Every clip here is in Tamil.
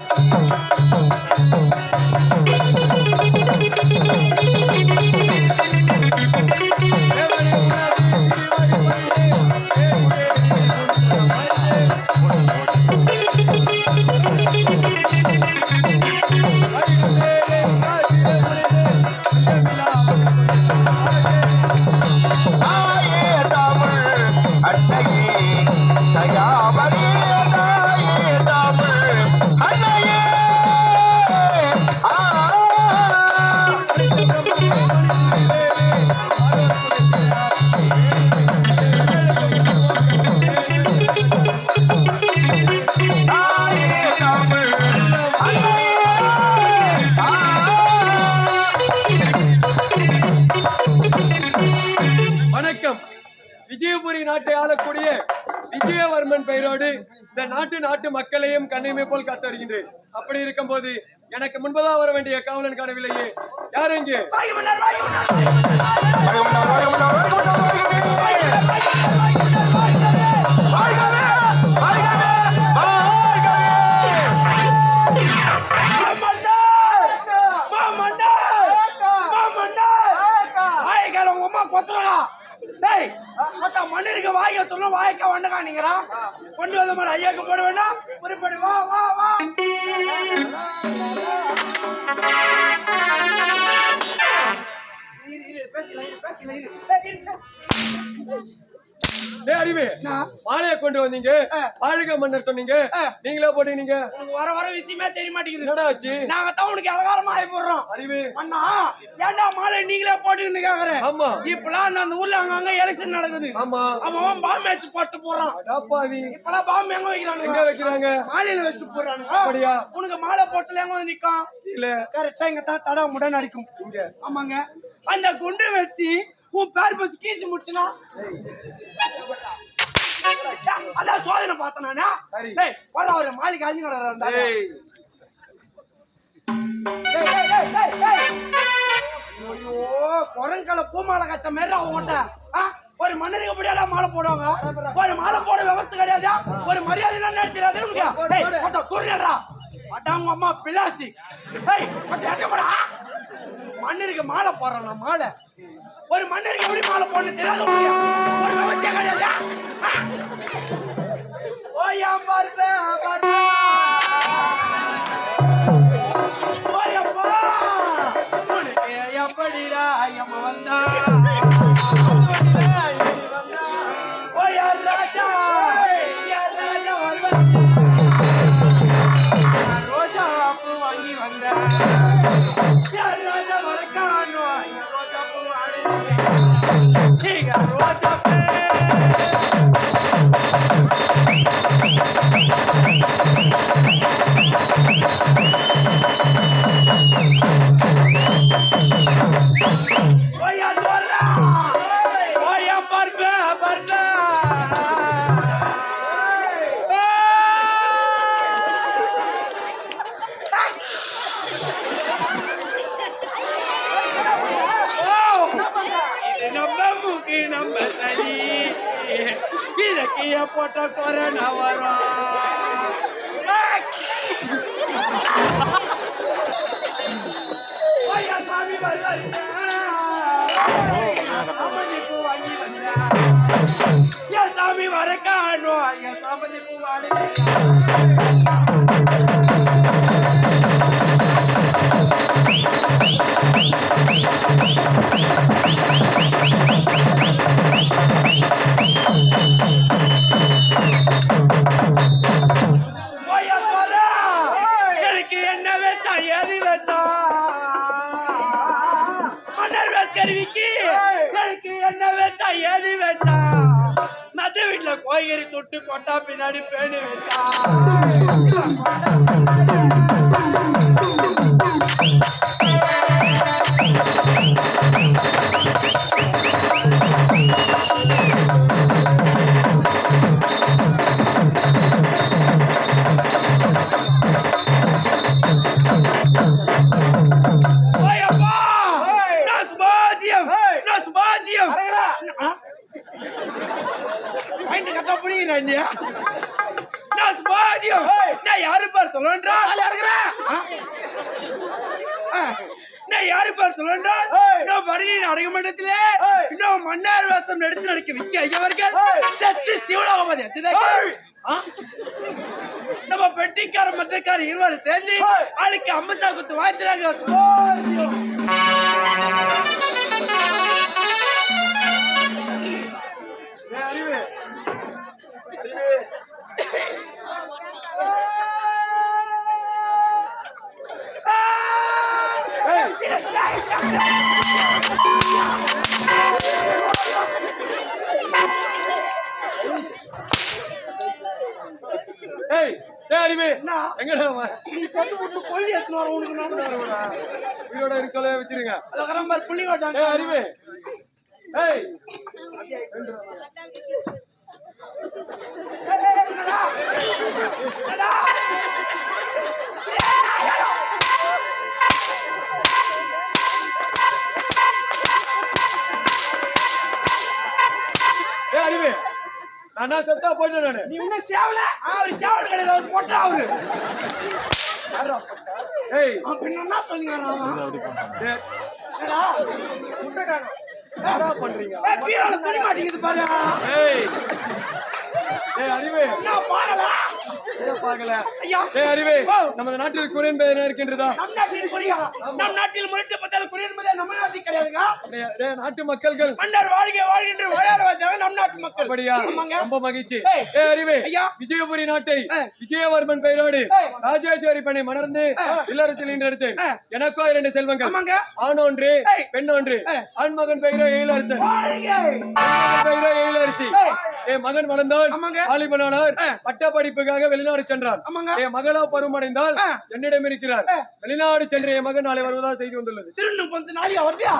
Oh, oh, oh, oh. நாட்டு மக்களையும் கண்ணையுமே போல் காத்து வருகின்றேன். அப்படி இருக்கும்போது எனக்கு முன்பதாக வர வேண்டிய காவலன் காணவில்லையே. யார் இங்கே? மண்ணிற்கு வாய்க்க சொல்லும் வாய்க்க வண்டகா காணிக்கிறான் கொண்டு வந்த மாதிரி ஐயாக்கு போட வேண்டாம். குறிப்பிடு வா வா வா. பேசல பேசல அறிவு மாலையை கொண்டு வந்தீங்க. ஆ. ஆழுக மன்னர் சொன்னீங்க. நீங்களே போட்டீங்க வர வர விஷயமே தெரிய மாட்டேங்குது என்னடா ஆச்சு? நாங்க தான் உனக்கு அலங்காரமா ஆகி போடுறோம். அறிவு அண்ணா ஏன்டா மாலை நீங்களே போட்டுக்கிட்டு கேக்குறேன் ஆமா. இப்பெல்லாம் அந்த அந்த ஊர்ல அங்கங்க எலெக்ஷன் நடக்குது. ஆமா. அவன் பாம்பு வச்சு போட்டு போறான் அடாப்பாவி இப்பெல்லாம் பாம்பு எங்க எங்க வைக்கிறானுங்க வைக்கிறாங்க? மாலையில வச்சுட்டு போறானுங்க அப்படியா? உனக்கு மாலை போட்டுல எங்க வந்து நிக்கும் இல்ல. கரெக்டா இங்க தான் தடா முட நடிக்கும் இங்க. ஆமாங்க. அந்த குண்டு வச்சு உன் பேர் பஸ் கீசி முடிச்சுனா? அதான் சோதனை பார்த்தேன் நானு. சரி. டேய் வர ஒரு மாளிகை கிடக்குறா ஏய் டேய், டேய், டேய், டேய். ஐயோ குரங்கல பூமாலை கச்ச மாதிரி அவங்ககிட்ட? ஒரு மன்னருக்கு முடியாத மாலை போடுவாங்க? ஒரு மாலை போட விவசாய கிடையாது? ஒரு மரியாதை என்ன தெரியாது தூரிடுறா அடாங்க அம்மா பிளாஸ்டிக். மன்னருக்கு மாலை போடுறான் மாலை. ஒரு மன்னருக்கு எப்படி மாலை போடணும் தெரியாத உனக்கு ஒரு விவசாய கிடையாது? ஆ? ஓயா பார்ப்பே பார்ப்பே. வந்தேன். நீங்க இலக்கிய போட்ட போட்டா கொரோனா வரும் சாமி வர காணும் பூ அடங்குமன்றத்திலே இன்னும் மன்னர் வேஷம் எடுத்து நடிக்க விக்க ஐயவர்கள். செத்து சிவலோகமதி நம்ம பெட்டிக்கார மத்தக்கார இருவரும் சேர்ந்து ஆளுக்கு அம்மச்சா குத்து வாய்த்துறாங்க ஏய், அறிவு ஏய், ஏய் ஏய் அறிவு? எங்கடா? நீ செத்து விட்டு கொல்லி எடுத்துன்னு வர உனக்கு நான் உயிரோட இருக்க சொல்ல வச்சிருங்க. அதுக்கப்புறம் மாதிரி புள்ளி ஓட்டாங்க அறிவு ஏய். என்னடா? என்னடா? ஏய் அறிவு நான் நான் செத்தா போயிட்டேன் நானு. நீ இன்னும் சேவல? அவரு சேவல் கிடையாது அவர் பொட்டா அவரு. ஏய். என்ன சொல்லுங்க. என்னடா? பண்றீங்க ஏய், பீரோல துணி மாட்டிக்குது பாரு. ஏய். ஏய் அறிவு என்ன பாக்கல. ஏன் பார்க்கல அறிவு. நமது நாட்டில் குறைன் பேர் என்ன இருக்கின்றதா நம் நாட்டில் கொரியா நம் நாட்டில் முறைத்து பார்த்தால் கொரியன் என்பதே நம்ம நாட்டில் கிடையாதுங்க டேய், டேய், நாட்டு மக்கள்கள் மன்னர் வாழ்க வாழ்கின்ற வாழார வாய்ந்தவங்க நம் நாட்டு மக்கள் அப்படியா ஆமாங்க. ரொம்ப மகிழ்ச்சி ஏய். ஏய் அறிவு ஐயா. விஜயபுரி நாட்டை. விஜயவர்மன் பெயரோடு. ராஜேஸ்வரி பண்ணை மணர்ந்து இல்லறத்தில் ஏய். எனக்கோ இரண்டு செல்வங்கள் ஆண் ஒன்று. பெண் ஒன்று. ஆண்மகன் பெயரோ எயிலரசன் பெயரோ எயிலரசி. என் மகன். வாலிபனானார் ஏய். பட்ட படிப்புக்காக வெளிநாடு சென்றார். என் மகளோ பருவமடைந்தால் ஏய். என்னிடம் இருக்கிறார். வெளிநாடு சென்ற என் மகன் நாளை வருவதா செய்தி வந்துள்ளது. திருநூ பத்து நாளைக்கு வருதியா?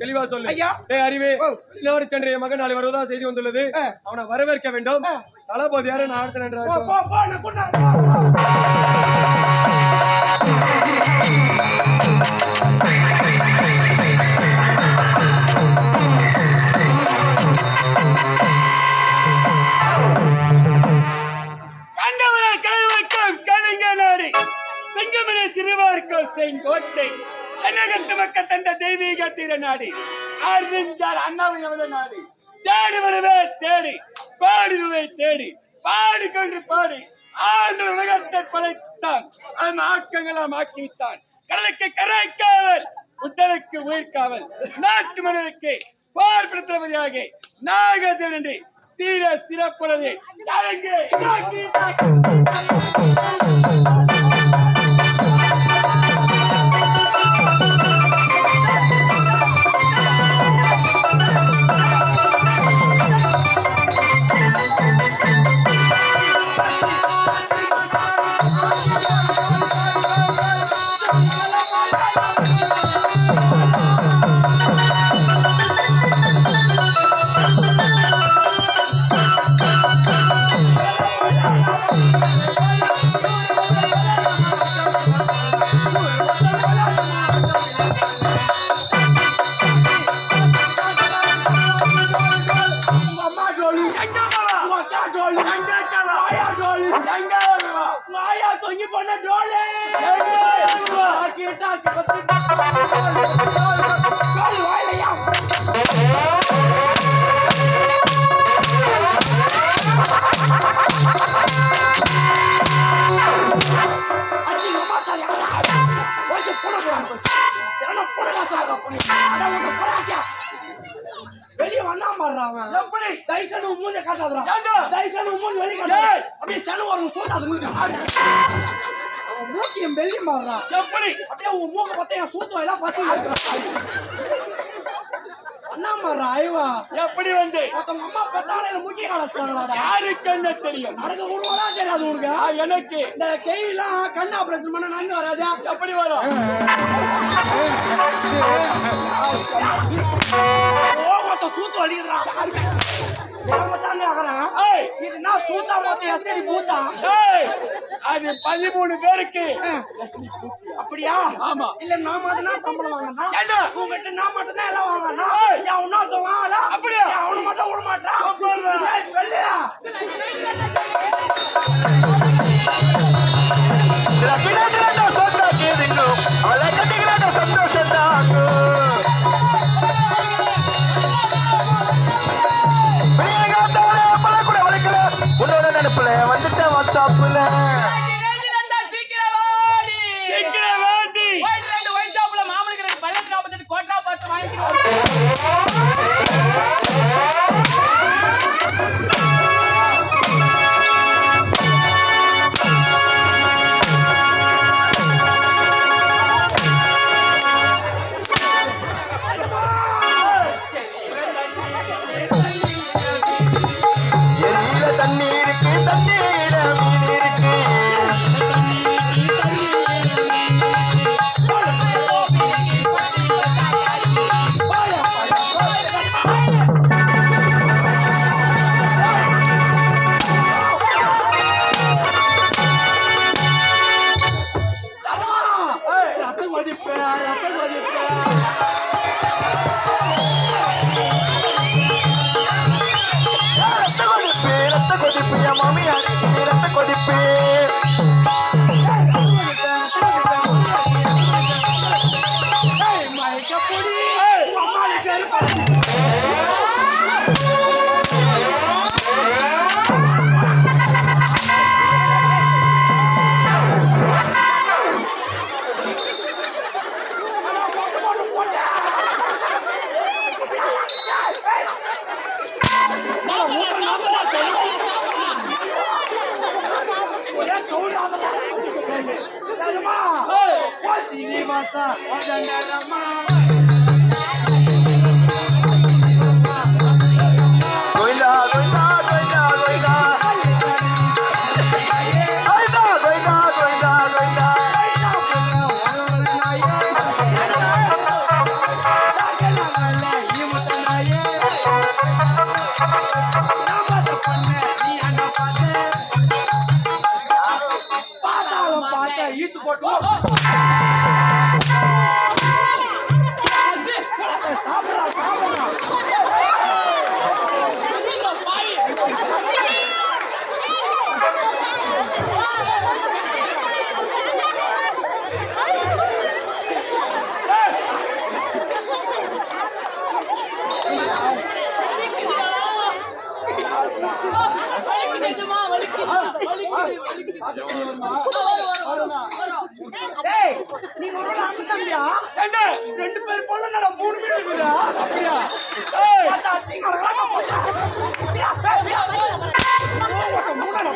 தெளிவா சொல்லு. அறிவே. வெளிநாடு சென்ற என் மகன் நாளை வருவதா செய்தி வந்துள்ளது. அவனை வரவேற்க வேண்டும். ஆ. தளபதி யாரு? நான் அடுத்த நன்றாக செங்கமன சிறுவார்க்கும் செங்கோட்டை தென்னகத்து மக்கள் தந்த தெய்வீக தீர நாடி? அறிஞ்சார் அண்ணாவையவத நாடி. தேடி வருவே தேடி. கோடி ரூபாய் தேடி. பாடி கொண்டு பாடி. ஆண்டு உலகத்தை படைத்தான். அதன் ஆக்கங்களாம் ஆக்கிவித்தான் கடலுக்கு கரை காவல் உடலுக்கு உயிர் காவல். நாட்டு மன்னருக்கு போர் பிரதமதியாக நாகதேவனி சீர சிறப்புறது தொங்கி போன ஜோலி வாயிலையா போறாங்க அட உங்க வெளிய வந்தா மாறான் எப்படி? தைசனு மூஞ்ச காட்டாதடா. ஏண்டா? தைசனு மூஞ்ச வெளிய காட்டாத ஏய்! அப்படியே சனு வரும் சூட்டாது மூஞ்ச. அவன் மூக்கியம் வெளிய மாறா எப்படி? அப்படியே உன் மூக்க பார்த்தா என் சூத்து எல்லாம் பார்த்து அண்ணா மாறா ஐவா எப்படி வந்து? மொத்தம் அம்மா பெத்தானே மூக்கிய காலஸ்தாங்களாடா யாருக்கு என்ன தெரியும்? நடக்க உருவலா தெரியாது உனக்கு. எனக்கு. இந்த கெய்லாம் கண் ஆபரேஷன் பண்ண நன்கு வராதா. எப்படி வரும்? ஓ மொத்தம் சூத்து வலிக்குதுடா. ஏமாத்தாங்க ஆகுறேன். ஏய், இது நான் சூத்தா மொத்த எத்தடி பூத்தா ஏய், அது பதிமூணு பேருக்கு. அப்படியா? ஆமா. இல்ல நான் மட்டும் சம்பளம் வாங்கினா? உங்ககிட்ட நான் மட்டும் தான் எல்லாம் வாங்கினா. என் இன்னொருத்தன் வாங்கல அப்படியா? அவனு மட்டும் விட மாட்டான் அப்புறம் ஷாப்ல மாமனுக்கு ரெண்டு பல்லு கிராமத்துக்கு கோட்டா பார்த்து வாங்கிக்கிறோம் கொதிப்பு ரத்த கொதிப்பு என் மாமியா ரத்த கொதிப்பு. கோசா கோதண்டரம்மா What? ரெண்டு பேர் போல நான் மூணு பேர் இருக்குதா அப்படியா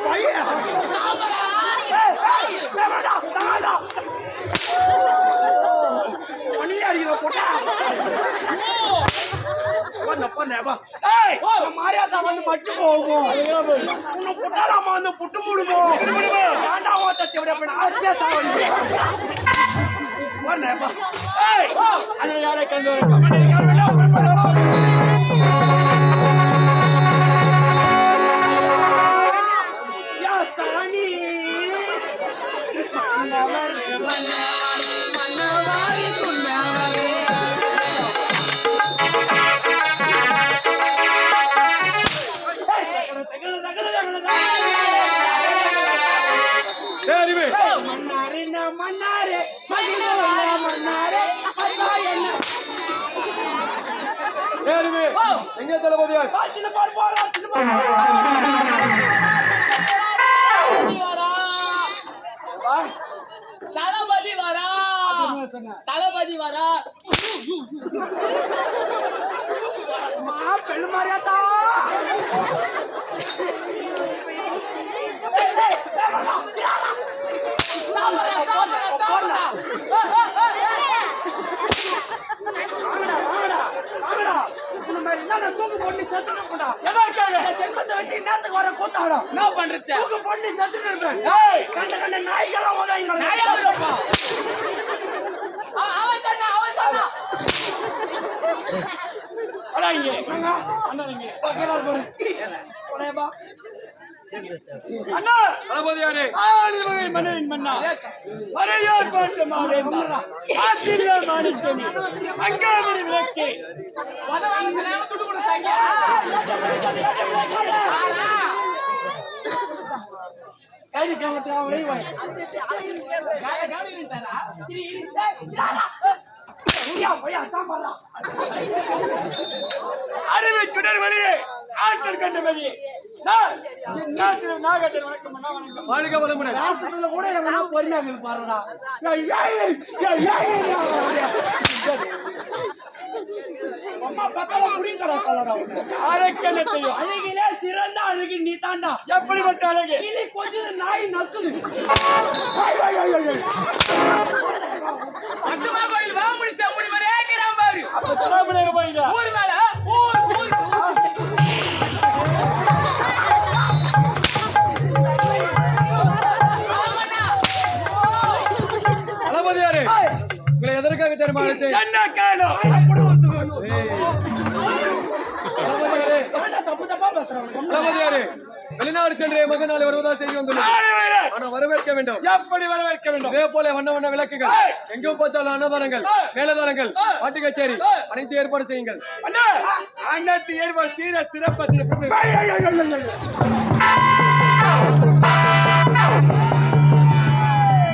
பையன் போட்டா தப்பா நேபா. மாரியாத்தா வந்து மச்சு புட்டு முழுவோம் ஏன்டா ஓத்தத்தை விட போய் ஆச்சே சாவன் நேபா. யாரை கண்டு சரி மன்னாரே மன்னாரே மன்னாரே சரி எங்க தளபதியா சின்ன பால் போடா சின்ன பால் தளபதி வரா தளபதி வரா மா பெண்ணு மாரியாத்தா பண்றது தூக்கு பண்ணி செத்துட்டு இருப்பேன். கண்ட கண்ட நாய்களா உதவிங்களா நாயா அண்ணா! மன்னா. வரையோர் பாட்டு மாறே வாய். ஐயா, ஐயா, அதான் பாருடா. அறிவை சுடர் வழியே ஆற்றல் கண்ட மதியே கூட அழகிலே சிறந்த அழகு நீ தாண்டா எப்படிப்பட்ட அழகு? கிளி கொஞ்சது நாய் நக்குது அச்சமா கோயில் வாமுடி செம்முடி மாதிரி ஏக்கிறான் பாரு. அப்ப தராமணியாக போயிடா ஊர் மேல ஊர் ஊர் தளபதியாரே. உங்களை எதற்காக தெரியுமா வெளிநாடு சென்று என் மகன் நாளை வருவதா செய்தி வந்துள்ளது. வரவேற்க வேண்டும். எப்படி வரவேற்க வேண்டும்? இதே போல வண்ண வண்ண விளக்குகள் எங்கும் பார்த்தாலும் அன்னதானங்கள் மேலதானங்கள் பாட்டு கச்சேரி அனைத்து ஏற்பாடு செய்யுங்கள். அண்ணாத்து ஏற்பாடு சீர சிறப்பா சிறப்பு.